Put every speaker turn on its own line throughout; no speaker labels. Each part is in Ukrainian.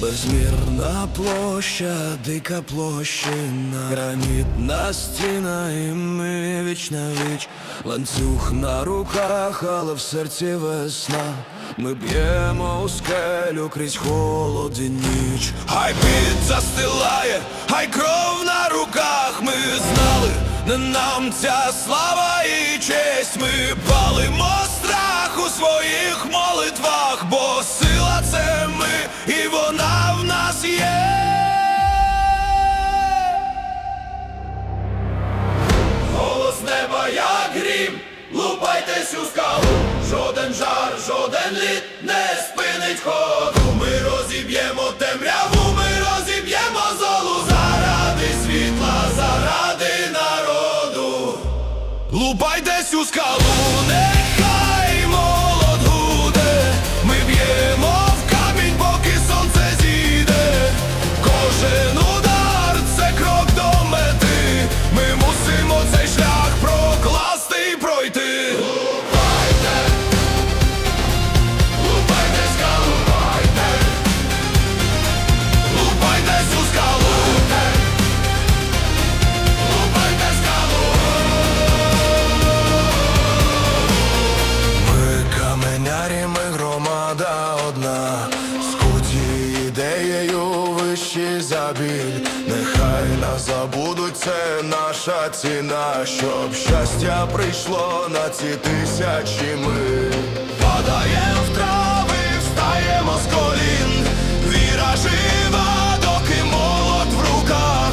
Безмірна площа, дика площина, гранітна стіна, і ми віч на віч, ланцюг на руках, але в серці весна. Ми б'ємо у скелю крізь холод і ніч. Хай під застилає, хай кров на руках. Ми знали, не нам ця слава і честь. Ми палимо страх лупайтесь у скалу, жоден жар, жоден лід не спинить ходу. Ми розіб'ємо темряву, ми розіб'ємо золу заради світла, заради народу. Лупайтесь у скалу, нехай молод гуде, ми б'ємо біль. Нехай нас забудуть, це наша ціна, щоб щастя прийшло на ці тисячі ми. Падаємо в трави, встаємо з колін, віра жива, доки молот в руках.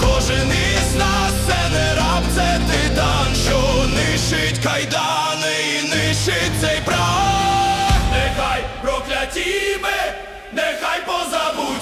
Кожен із нас це не раб, це титан, що нищить кайдани і нищить цей прах. Нехай прокляті ми, нехай позабуті,